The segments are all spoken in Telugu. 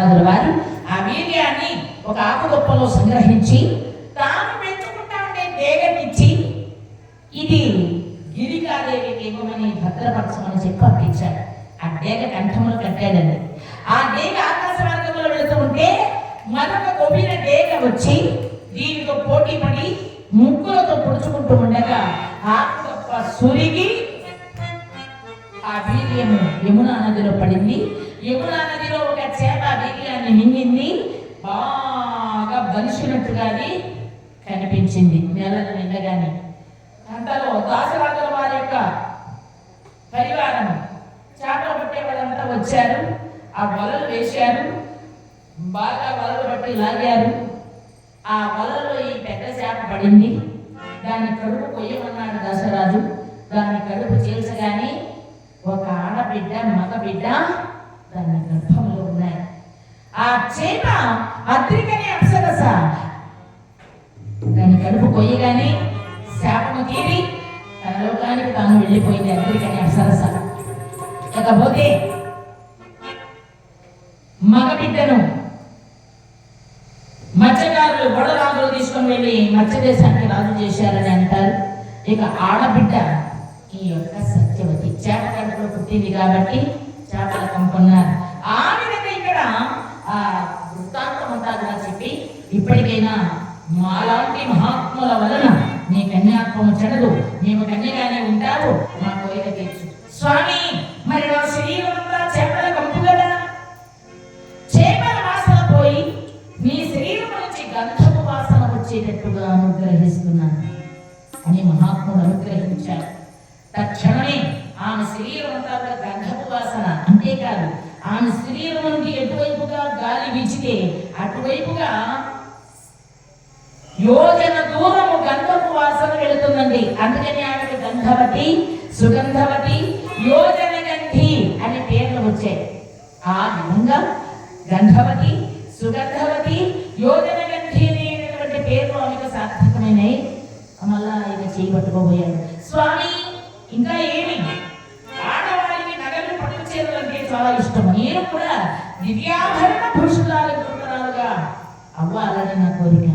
రాజుల వారు ఆ వీర్యాన్ని ఒక ఆకుగొప్పలో సంగ్రహించి తాను పెంచుకుంటా ఉండే దేగనిచ్చి ఇది గిరికాదేవి ఇవ్వమని భద్రపరచమని చెప్పి పంపించాడు. ఆ దేగ కంఠములు కట్టాడండి ఆ దేగ ఆకాశ మార్గంలో వెళుతూ ఉంటే మరొక కొమ్మిన దేగ వచ్చి దీనితో పోటీ పడి ముక్కులతో పొడుచుకుంటూ ఉండగా ఆకుగొప్ప సురిగి ఆ వీర్యము యమునా నదిలో పడింది. యమునా నదిలో ఒక చేప ఆ వీర్యాన్ని మింగింది. బాగా బలిసినట్టుగాని కనిపించింది నెలలు నిండగానే. అంతలో దాసరాజుల వారి యొక్క పరివారం చేపలు పట్టే వాళ్ళంతా వచ్చారు. ఆ వలలు వేశారు. బాగా వలలు పట్టి లాగారు. ఆ వలలో ఈ పెద్ద చేప పడింది. దాని కడుపు కొయ్యమన్నాడు దశరాజు దాని కడుపు చీల్చగానే ఒక ఆడబిడ్డ మగ బిడ్డ దాని గర్భంలో ఉన్నాయి. ఆ చేప అద్రికని అప్సరస. దాని కడుపు కొయ్యగానే శాపము తీరి తన లోకానికి తాను వెళ్ళిపోయింది అద్రికని అప్సరస. ఇకపోతే మగ బిడ్డను మత్స్యకారులు బడరాజులు తీసుకొని వెళ్ళి మత్స్య దేశానికి రాజు చేశారని అంటారు. ఇక ఆడబిడ్డ ఈ యొక్క సత్యవతి. చేప కడుపులో పుట్టింది కాబట్టి చేపల కొనుక్కున్నారు ఆ విధంగా ఇక్కడ ఆ వృత్తాంతం అంతా కూడా చెప్పి ఇప్పటికైనా మాలాంటి మహాత్ముల వలన నీ కన్యాత్మము చెడదు మేము కన్యగానే ఉంటావు మా కోరిక తీర్చు. స్వామి మరి నా శరీరం అంతా చేపల కంపు కదా? చేపల వాసన పోయి నీ శరీరం నుంచి గంధపు వాసన వచ్చేటట్టుగా అనుగ్రహిస్తున్నాను అని మహాత్ముడు అనుగ్రహించారు. తక్షణం ఆమె శరీరం అంతా కూడా గంధపు వాసన అంతేకాదు. ఆమె శరీరం నుండి ఎటువైపుగా గాలి వీచితే అటువైపుగా యోజన దూరము గంధపు వాసన వెళుతుందండి. అందుకని ఆమెకు గంధవతి సుగంధవతి యోజన గంధి అనే పేర్లు వచ్చాయి. ఆ విధంగా గంధవతి సుగంధవతి యోజన గంధి అనేటువంటి పేర్లు ఆమెకు సార్థకమైనవి మళ్ళా ఆయన చేయబట్టుకోబోయాడు స్వామి ఇంకా ఏమి? చాలా ఇష్టం. నేను కూడా దివ్యాభరణ పురుషులాలుగా అవ్వాలని నా కోరిక.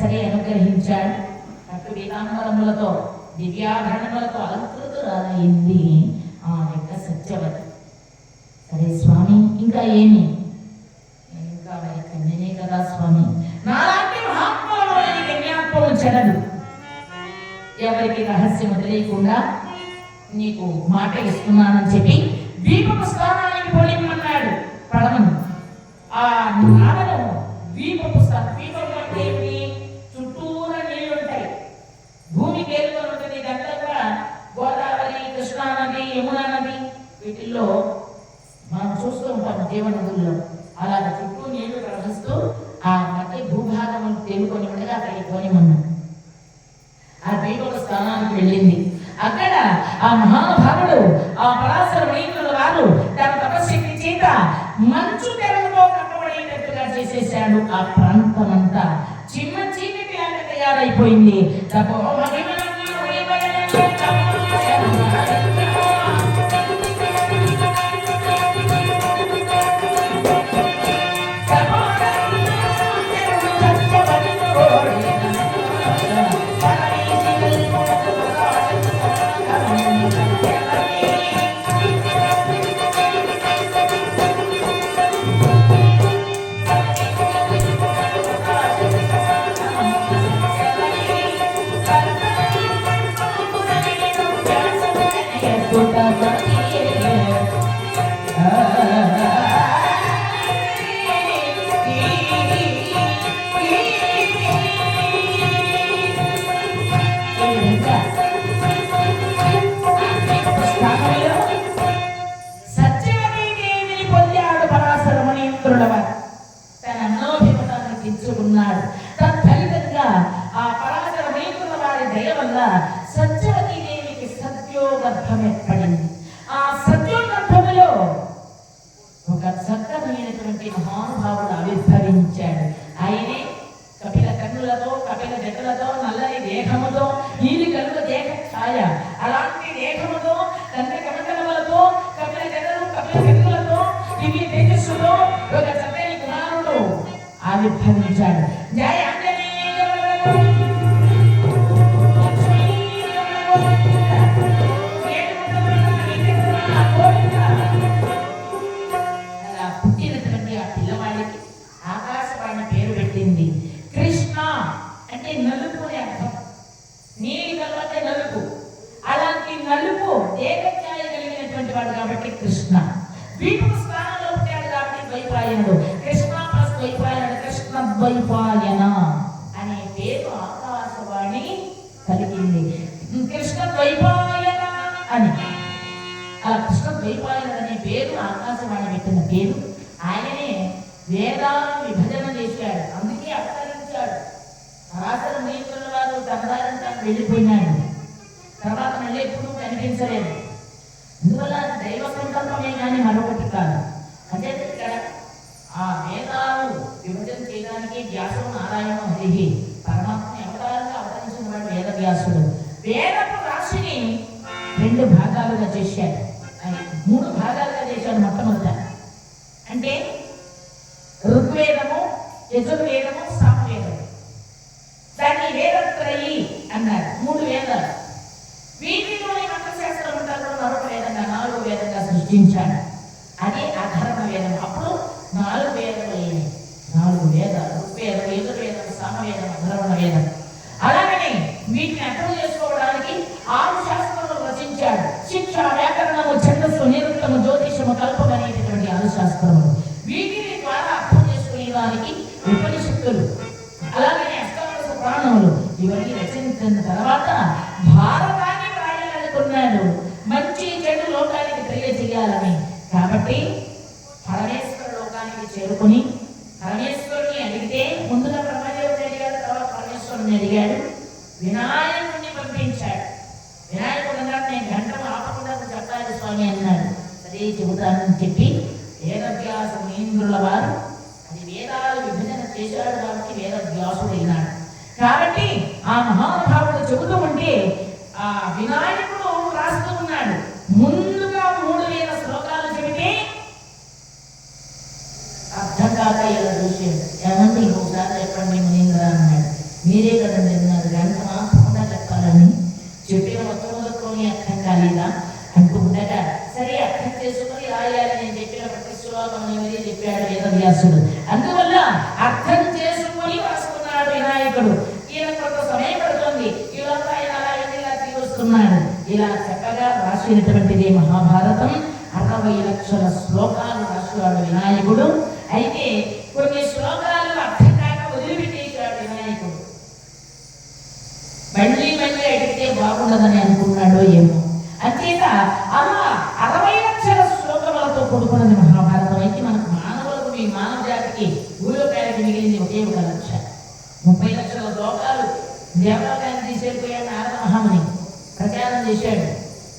సరే అనుగ్రహించాడు. అక్కడ పీతాంబరములతో దివ్యాభరణములతో అలంకృతురాలయ్యింది ఆ యొక్క సత్యవతి. సరే స్వామి ఇంకా ఏమి? ఇంకా కన్యనే కదా స్వామి. నాలాంటి మహాత్ములలో కన్యాత్మలు చెడదు ఎవరికి రహస్యం తెలియకుండా నీకు మాట ఇస్తున్నానని చెప్పి దీపపు స్థానానికి పోనిమ్మన్నాడు పడమను. ఆ నాడను దీపపు దీపం అంటే ఏమిటి? చుట్టూరా నీళ్ళు ఉంటాయి. భూమి తేలుకొని ఉంటుంది ఇదంతా కూడా. గోదావరి కృష్ణా నది యమునా నది వీటిల్లో మనం చూస్తూ ఉంటాం జీవనదుల్లో అలా చుట్టూ నీళ్ళు ప్రవహిస్తూ ఆ మధ్య భూభాగం తేలుకొని ఉండగా అక్కడికి పోనిమన్నాడు ఆ దీపపు స్థానానికి వెళ్ళింది. అక్కడ ఆ మహానుభావుడు ప్రాంతం అంతా చిన్న చీకటి లాగా తయారైపోయింది. తత్ఫలితంగా ఆ పరాశర మునీంద్రుల వారి దయ వల్ల సత్యవతీదేవికి సత్యోగర్భం ఏర్పడింది ఆ సత్యోగర్భములో ఒక చక్కమైనటువంటి మహానుభావుడు ఆవిర్భవించాడు. ఆయనే కపిల కన్నులతో కపిల జటలతో నల్లని దేహముతో నీలి కనుక దేహ ఛాయ అలాంటి దేహముతో తండ్రి కమండలములతో కపిల జటలు కపిల కన్నులతో ఇవి తేజస్సులో ఒక చక్కని ఆవిర్భవించాడు. కాబట్టి కృష్ణ ప్లస్ ద్వైపాయనుడు కృష్ణ ద్వైపాయన అనే పేరు ఆకాశవాణి కలిగింది కృష్ణ ద్వైపాయన అని. అలా కృష్ణ ద్వైపాయన అనే పేరు ఆకాశవాణి పెట్టిన పేరు ఆయనే వేదాలను విభజన చేశాడు. అందుకే అవతరించాడు రాసిన నీతుల వారు తమదారంతా వెళ్ళిపోయినాడు. తర్వాత మళ్ళీ ఎప్పుడు కనిపించలేదు. అందువల్ల దైవ సంకల్పమే కానీ మరొకటి కాదు. అదే చేయడానికి వ్యాసం నారాయణ దేహి పరమాత్మ ఎవడానికి అవతరించిన వాడు వేద వ్యాసుడు. వేదపు రాశిని రెండు భాగాలుగా చేశాడు. మూడు భాగాలుగా చేశాడు మొట్టమొదట. అంటే ఋగ్వేదము యజుర్వేదము సామవేదము. దాన్ని వేదత్రయి అన్నారు. మూడు వేదాలు. వీటిలోని మంత్రశాస్త్రం ఉంటారు మరొక వేదంగా నాలుగు వేదంగా సృష్టించాడు. అదే ఉపనిషత్తులు. అలాగనే అష్టాదశ పురాణములు. ఇవన్నీ రచించిన తర్వాత భారతాన్ని రాయాలనుకున్నాడు మంచి చెడు లోకానికి తెలియజేయాలని కాబట్టి పరమేశ్వర లోకానికి చేరుకుని పరమేశ్వరుని అడిగితే ముందుగా బ్రహ్మదేవుడు అడిగాడు తర్వాత పరమేశ్వరుని అడిగాడు. వినాయకుడిని పంపించాడు. వినాయకుడు అన్నాడు నేను గంటను ఆపకుండా చెప్పాలి స్వామి అన్నాడు. సరే చెబుతానని చెప్పి వేదవ్యాస మునీంద్రుల వారు అది వేదాలు చేశాడు కాబట్టి వేదవ్యాసుడు అయినాడు కాబట్టి ఆ మహానుభావుడు చెబుతూ ఉంటే ఆ వినాయకుడు రాస్తూ ఉన్నాడు. ముందుగా మూడు వేల శ్లోకాలు చెబితే అర్థం కాక ఇలా చూసాడు ఏమంటే ఇంకొకసారి చెప్పండి మునీంద్ర అన్నాడు. మీరే కదండి అన్నారు గంట మాత్రమే చెప్పాలని చెప్పిన మొట్టమొదటిలోని అర్థం కాలేదా అంటూ ఉండగా సరే అర్థం చేసుకుని రాయాలి నేను చెప్పిన ప్రతి శ్లోకం అనేది చెప్పాడు వేదవ్యాసుడు అందువల్ల అర్థం చేసుకుని రాసుకున్నాడు వినాయకుడు ఈయన కొంత సమయం పడుతుంది ఇలా ఆయన అలా వెళ్ళి ఇలా తిరిగి వస్తున్నాడు ఇలా చక్కగా రాసినటువంటిది మహాభారతం. అరవై లక్షల శ్లోకాలు రాసుకున్నాడు వినాయకుడు. అయితే కొన్ని శ్లోకాలు అర్థం కాక వదిలిపెట్టేశాడు వినాయకుడు. మళ్ళీ మళ్ళీ అడిగితే బాగుండదని అనుకున్నాడో ఏమో. అంతేత అలా అరవై లక్షల శ్లోకములతో కూడుకున్నది మహా అయితే మనకు మానవులకు మీ మానవ జాతికి భూలోకానికి మిగిలింది ఒకే ఒక లక్ష ముప్పై లక్షల శ్లోకాలు దేవలోకాన్ని తీసుకెళ్ళిపోయాడు నారద మహాముని ప్రచారం చేశాడు.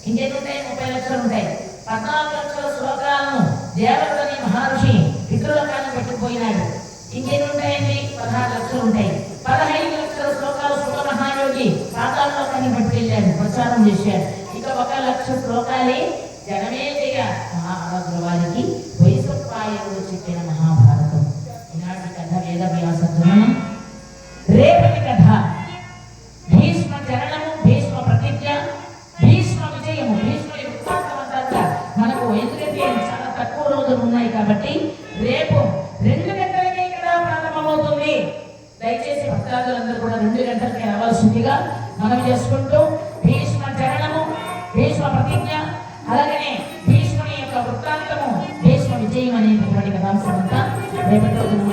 ఇంకెన్ని ఉంటాయి ముప్పై లక్షలు ఉంటాయి. పద్నాలుగు లక్షల శ్లోకాలను దేవతని మహర్షి పితృలోకాన్ని పెట్టుకుపోయినాడు. ఇంకెన్ని ఉంటాయండి పదహారు లక్షలు ఉంటాయి. పదహైదు లక్షల శ్లోకాలు సుఖ మహాయోగి పాతాళలోకాన్ని పట్టుకెళ్ళాడు ప్రచారం చేశాడు. ఇక ఒక లక్ష శ్లోకాలే జనమేజయ మహాభారతుల వారికి వైసప్పాయకుడు చెప్పిన మహాభారతం. ఈనాటి కథ వేద వ్యాసం చేసుకుంటూ భీష్మ చరణము భీష్మ ప్రతిజ్ఞ అలాగనే భీష్ముని యొక్క వృత్తాంతము భీష్మ విజయం అనేటటువంటి కథాంశం అంతా రేపటి రోజున